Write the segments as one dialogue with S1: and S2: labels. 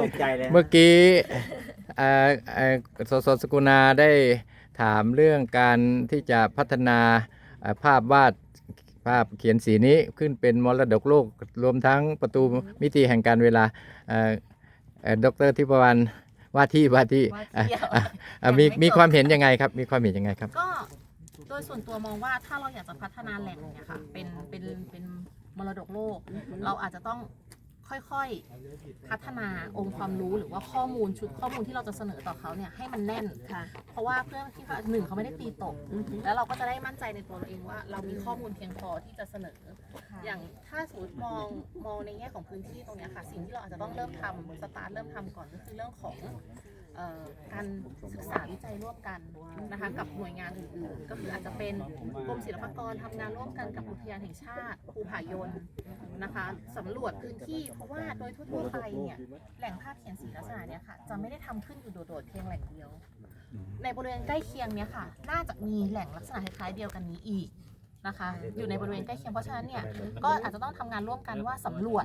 S1: ตกใจเลย
S2: เมื่อกี้เอ่อเอ่อสสสกุณาได้ถามเรื่องการที่จะพัฒนาเอ่อภาพวาดภาพเขียนสีนี้ขึ้นเป็นมรดกโลกรวมทั้งประตูมิติแห่งการเวลาเอ่อเอ่อดรทิพวรรณว่าที่ว่าที่
S3: ว่าที่
S2: อะอะอะมี
S3: ยังไม่
S2: มี
S3: จบ
S2: ความเห็นยังไงครับ มีความเห็นยังไงครับ
S3: ก็โดยส่วนตัวมองว่าถ้าเราอยากจะพัฒนาแหล่งเนี่ยค่ะเป็นเป็นเป็นมรดกโลก เราอาจจะต้อง ค่อยๆ พัฒนาองค์ความรู้หรือว่าข้อมูลชุดข้อมูลที่เราจะเสนอต่อเขาเนี่ยให้มันแน่น
S4: ค่ะ
S3: เพราะว่าเพื่อที่ว่าหนึ่งเขาไม่ได้ตีตกแล้วเราก็จะได้มั่นใจในตัวเราเองว่า เรามีข้อมูลเพียงพอที่จะเสนอ อย่างถ้าสมมติมองมองในแง่ของพื้นที่ตรงเนี้ยค่ะ สิ่งที่เราอาจจะต้องเริ่มทำสตาร์ทเริ่มทำก่อนก็คือเรื่องของเอ่อ การศึกษาวิจัยร่วมกันนะคะกับหน่วยงานอื่นๆ ก็คืออาจจะเป็นกรมศิลปากรทำงานร่วมกันกับอุทยานแห่งชาติภูผายนนะคะสำรวจพื้นที่เพราะว่าโดยทั่วๆไปเนี่ยแหล่งภาพเขียนสีลักษณะเนี้ยค่ะจะไม่ได้ทำขึ้นอยู่โดดๆเพียงแหล่งเดียว ในบริเวณใกล้เคียงเนี้ยค่ะ น่าจะมีแหล่งลักษณะคล้ายๆเดียวกันนี้อีก นะคะอยู่ในบริเวณใกล้เคียงเพราะฉะนั้นเนี่ยก็อาจจะต้องทำงานร่วมกันว่าสำรวจ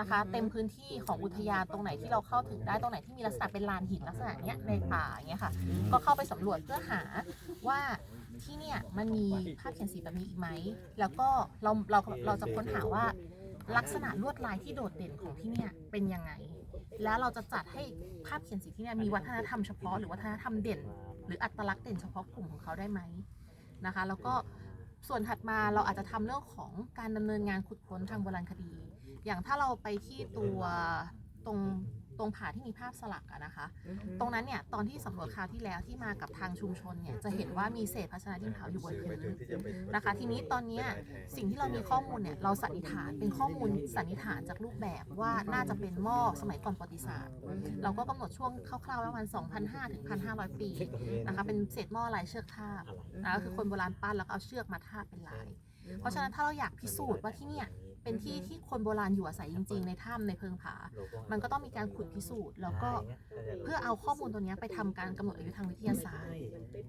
S3: นะคะ เต็มพื้นที่ของอุทยานตรงไหนที่เราเข้าถึงได้ตรงไหนที่มีลักษณะเป็นลานหินลักษณะเนี้ยในป่าอย่างเงี้ยค่ะ ก็เข้าไปสำรวจเพื่อหาว่าที่เนี่ยมันมีภาพเขียนสีแบบนี้อีกไหม แล้วก็เราเราเราจะค้นหาว่าลักษณะลวดลายที่โดดเด่นของที่เนี่ยเป็นยังไง แล้วเราจะจัดให้ภาพเขียนสีที่เนี่ยมีวัฒนธรรมเฉพาะหรือวัฒนธรรมเด่น หรืออัตลักษณ์เด่นเฉพาะกลุ่มของเขาได้ไหมนะคะ แล้วก็ ส่วนถัดมาเราอาจจะทำเรื่องของการดำเนินงานขุดค้นทางโบราณคดี อย่างถ้าเราไปที่ตัวตรง ตรงผาที่มีภาพสลักอะนะคะ ตรงนั้นเนี่ยตอนที่สำรวจคราวที่แล้วที่มากับทางชุมชนเนี่ยจะเห็นว่ามีเศษภาชนะดินเผาอยู่บนพื้นนะคะ ทีนี้ตอนเนี้ยสิ่งที่เรามีข้อมูลเนี่ยเราสันนิษฐานเป็นข้อมูลสันนิษฐานจากรูปแบบว่าน่าจะเป็นหม้อสมัยก่อนประวัติศาสตร์ เราก็กำหนดช่วงคร่าวๆไว้ประมาณ2,500ถึง1,500 ปีนะคะเป็นเศษหม้อลายเชือกทาบนะก็คือคนโบราณปั้นแล้วก็เอาเชือกมาทาบเป็นลาย เพราะฉะนั้นถ้าเราอยากพิสูจน์ว่าที่เนี่ย เป็นที่ที่คนโบราณอยู่อาศัยจริง ๆ ในถ้ำในเพิงผา มันก็ต้องมีการขุดพิสูจน์ แล้วก็เพื่อเอาข้อมูลตัวเนี้ยไปทำการกำหนดอายุทางวิทยาศาสตร์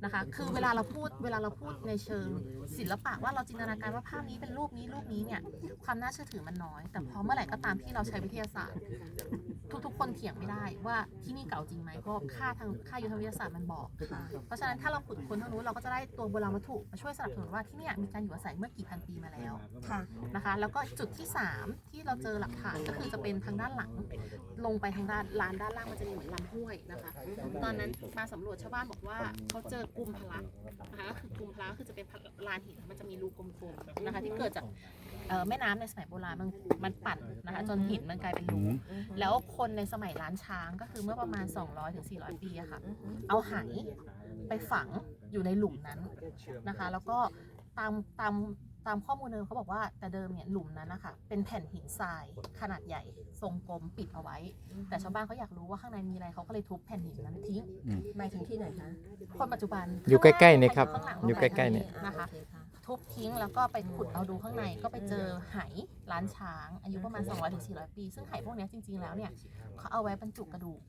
S3: นะคะ คือเวลาเราพูดเวลาเราพูดในเชิง ศิลปะว่าเราจินตนาการว่าภาพนี้เป็นรูปนี้รูปนี้เนี่ยความน่าเชื่อถือมันน้อย แต่พอเมื่อไหร่ก็ตามที่เราใช้วิทยาศาสตร์ ทุกๆ คนเถียงไม่ได้ว่าที่นี่เก่าจริงไหมก็ค่าทางค่ายุทธวิทยาศาสตร์มันบอก เพราะฉะนั้นถ้าเราขุดค้นทางนู้นเราก็จะได้ตัวโบราณวัตถุมาช่วยสนับสนุนว่าที่เนี่ยมีการอยู่อาศัยเมื่อกี่พันปีมาแล้ว
S4: ค่ะ
S3: นะคะ แล้วก็จุดที่ 3 ที่เราเจอหลักฐานก็คือจะเป็นทางด้านหลัง ลงไปทางด้านลานด้านล่างมันจะมีเหมือนลำห้วยนะคะ ตอนนั้นมาสำรวจชาวบ้านบอกว่าเขาเจอกลุ่มพลักนะคะก็คือกลุ่มพลักก็คือจะเป็นลานหินมันจะมีรูกลมๆนะคะที่เกิดจาก เอ่อแม่น้ำในสมัยโบราณมันมันปั่นนะคะจนหินมันกลายเป็นรูแล้วคนในสมัยล้านช้างก็คือเมื่อประมาณ 200-400ถึง400ปีอะค่ะ เอาไหไปฝังอยู่ในหลุมนั้นนะคะ แล้วก็ตามตามตามข้อมูลเดิมเขาบอกว่าแต่เดิมเนี่ยหลุมนั้นนะคะเป็นแผ่นหินทรายขนาดใหญ่ ทรงกลมปิดเอาไว้ แต่ชาวบ้านเขาอยากรู้ว่าข้างในมีอะไรเขาก็เลยทุบแผ่นหินนั้นทิ้ง
S4: หมายถึงที่ไหนคะ
S3: คนปัจจุบัน
S2: อยู่ใกล้ๆเนี่ยครับ
S3: ข้างหลัง
S2: อยู่ใกล้ๆเนี่ย
S3: นะคะ
S4: โอเค่ะ
S3: ทุบทิ้งแล้วก็ไปขุดเอาดูข้างในก็ไปเจอไห ล้านช้าง อายุประมาณ 200-400ถึง400 ปี ซึ่งไหพวกเนี้ยจริง ๆ แล้วเนี่ยเขาเอาไว้บรรจุกระดูก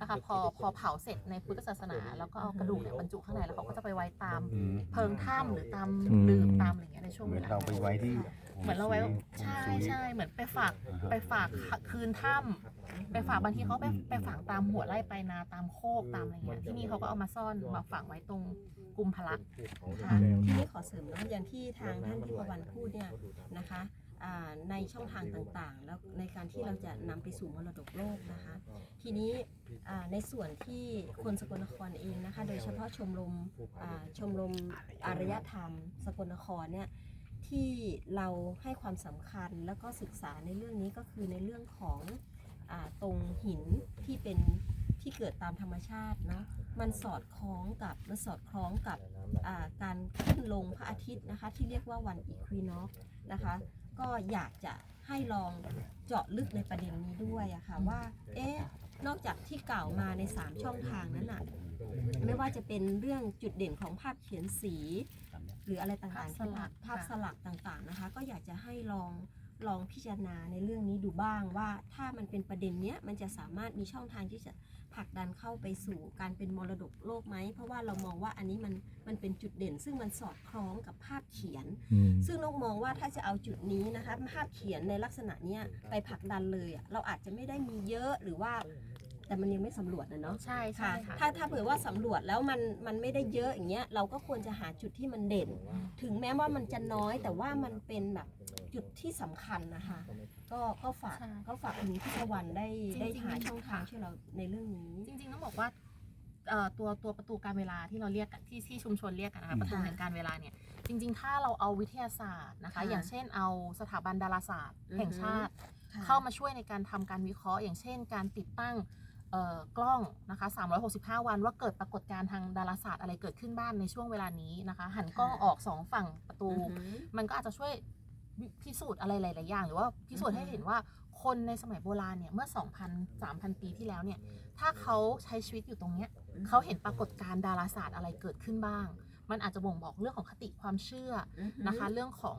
S3: นะคะพอพอเผาเสร็จในพุทธศาสนา แล้วก็เอากระดูกเนี่ยบรรจุข้างในแล้วเขาก็จะไปไว้ตามเพิงถ้ำหรือตาม
S2: อืม
S3: ลืมตามอะไรเงี้ยในช่วง
S5: เหมื
S3: เว
S5: อน
S3: ลา
S5: เราไปไว้ที่
S3: เหมือนเราไว้ใช่ใช่เหมือนไปฝากไปฝากคืนถ้ำไปฝากบางทีเขาไปไปฝากตามหัวไร่ไปนาตามโคกตามอะไรเงี้ยที่นี่เขาก็เอามาซ่อนมาฝังไว้ตรงกลุ่มพลักค่ะ
S4: ทีนี้ขอเสริมนะอย่างที่ทางท่านที่ประวันพูดเนี่ยนะคะอ่า ในช่องทางต่างๆ แล้วในการที่เราจะนำไปสู่มรดกโลกนะคะ ทีนี้ในส่วนที่คนสกลนครเองนะคะ โดยเฉพาะชมรมชมรมอารยธรรม สกลนครเนี่ยที่เราให้ความสำคัญแล้วก็ศึกษาในเรื่องนี้ก็คือในเรื่องของอตรงหินที่เป็นที่เกิดตามธรรมชาตินะมันสอดคล้องกับมันสอดคล้องกับการขึ้นลงพระอาทิตย์นะคะ ที่เรียกว่าวันอีควีนอกนะคะ ก็อยากจะให้ลองเจาะลึกในประเด็นนี้ด้วยอะค่ะว่า เอ๊ะ นอกจากที่กล่าวมาใน 3 ช่องทางนั้นอะไม่ว่าจะเป็นเรื่องจุดเด่นของภาพเขียนสี หรืออะไรต่างๆ
S3: ภาพสลัก
S4: ภาพสลักต่างๆนะคะ ก็อยากจะให้ลอง ลองพิจารณาในเรื่องนี้ดูบ้างว่าถ้ามันเป็นประเด็นเนี้ยมันจะสามารถมีช่องทางที่จะผลักดันเข้าไปสู่การเป็นมรดกโลกไหม เพราะว่าเรามองว่าอันนี้มันมันเป็นจุดเด่น ซึ่งมันสอดคล้องกับภาพเขียน
S2: อืม
S4: ซึ่งนกมองว่าถ้าจะเอาจุดนี้นะคะภาพเขียนในลักษณะเนี้ยไปผลักดันเลยอะเราอาจจะไม่ได้มีเยอะหรือว่าแต่มันยังไม่สำรวจนะเนาะ
S3: ใช่ใช่
S4: ค่ะ
S3: ค่ะ
S4: ถ้าถ้าเผื่อว่าสำรวจแล้วมันมันไม่ได้เยอะอย่างเงี้ยเราก็ควรจะหาจุดที่มันเด่น ถึงแม้ว่ามันจะน้อยแต่ว่ามันเป็นแบบ จุดที่สำคัญนะคะ ก็ก็ฝาก
S3: ใช่
S4: ก็ฝากคุณพิชวันได้
S3: จริงๆ
S4: ได้หาช่องทางช่วยเราในเรื่องนี้
S3: จริงๆต้องบอกว่าเอ่อตัวตัวประตูการเวลาที่เราเรียกกันที่ที่ชุมชนเรียกกันนะคะประตูแห่งการเวลาเนี่ยจริง ๆ ถ้าเราเอาวิทยาศาสตร์นะคะ
S4: ค่ะ
S3: อย่างเช่นเอาสถาบันดาราศาสตร์
S4: อือฮึ
S3: แห่งชาติ
S4: ค่ะ
S3: เข้ามาช่วยในการทำการวิเคราะห์ อย่างเช่น การติดตั้งเอ่อกล้องนะคะ 365 วันว่าเกิดปรากฏการณ์ทางดาราศาสตร์อะไรเกิดขึ้นบ้างในช่วงเวลานี้นะคะ หันกล้องออกสองฝั่งประตู
S4: อือหือ
S3: มันก็อาจจะช่วย พิสูจน์อะไรหลาย ๆ อย่าง หรือว่าพิสูจน์
S4: อือฮึ
S3: ให้เห็นว่าคนในสมัยโบราณเนี่ยเมื่อ 2,000 3,000 ปีที่แล้วเนี่ย ถ้าเขาใช้ชีวิตอยู่ตรงเนี้ยเขาเห็นปรากฏการณ์ดาราศาสตร์อะไรเกิดขึ้นบ้าง มันอาจจะบ่งบอกเรื่องของคติความเชื่อ
S4: อือหือ
S3: นะคะ เรื่องของ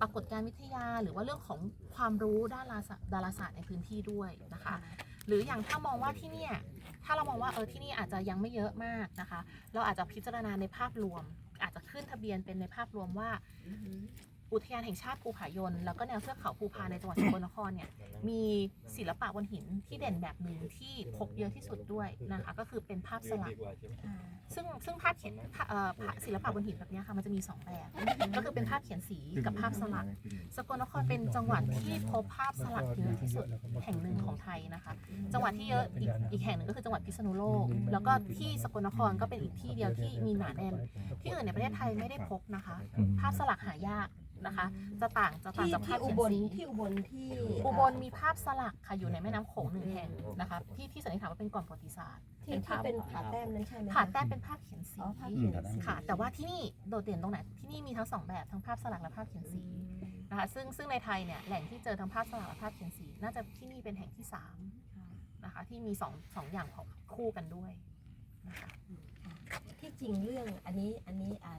S3: ปรากฏการณ์วิทยา หรือว่าเรื่องของความรู้ด้านดาราศาสตร์ดาราศาสตร์ในพื้นที่ด้วยนะคะ หรืออย่างถ้ามองว่าที่เนี่ยถ้าเรามองว่าเออที่นี่อาจจะยังไม่เยอะมากนะคะ เราอาจจะพิจารณาในภาพรวม อาจจะขึ้นทะเบียนเป็นในภาพรวมว่า
S4: อือหือ
S3: อุทยานแห่งชาติภูผายนแล้วก็แนวเทือกเขาภูพานในจังหวัดสกลนครเนี่ยมีศิลปะบนหินที่เด่นแบบหนึ่งที่พบเยอะที่สุดด้วยนะคะก็คือเป็นภาพสลัก
S4: ค่ะ
S3: ซึ่งซึ่งภาพเขียนภาเอ่อภาพศิลปะบนหินแบบเนี้ยค่ะมันจะมี 2 แบบ ก็คือเป็นภาพเขียนสีกับภาพสลัก สกลนครเป็นจังหวัดที่พบภาพสลักเยอะที่สุดแห่งหนึ่งของไทยนะคะ จังหวัดที่เยอะอีกอีกแห่งหนึ่งก็คือจังหวัดพิษณุโลก แล้วก็ที่สกลนครก็เป็นอีกที่เดียวที่มีหนาแน่นที่อื่นในประเทศไทยไม่ได้พบนะคะ
S2: อืม
S3: ภาพสลักหายาก นะคะ จะต่างจะต่าง
S4: ที่
S3: จากภา
S4: ที่
S3: พ
S4: อุ
S3: เขียน
S4: บล
S3: สี
S4: ที่อุบลที่
S3: อุบลมีภาพสลักค่ะอยู่ในแม่น้ำโขงหนึ่งแห่งนะคะที่ที่สันนิษฐานว่าเป็นก่อนประวัติศาสตร์
S4: ที่ที่เป็นผาแต้มนั้นใช่ไหมคะ
S3: ผาแต้มเป็นภาพเขียนสี
S4: อ๋อภาพเขียนสี
S3: ค่ะ แต่ว่าที่นี่โดดเด่นตรงไหนที่นี่มีทั้งสองแบบทั้งภาพสลักและภาพเขียนสีนะคะซึ่งซึ่งในไทยเนี่ยแหล่งที่เจอทั้งภาพสลักและภาพเขียนสี น่าจะที่นี่เป็นแห่งที่สามนะคะที่มีสองสองอย่างของคู่กันด้วยนะคะ
S4: ที่จริงเรื่องอันนี้อันนี้อ่า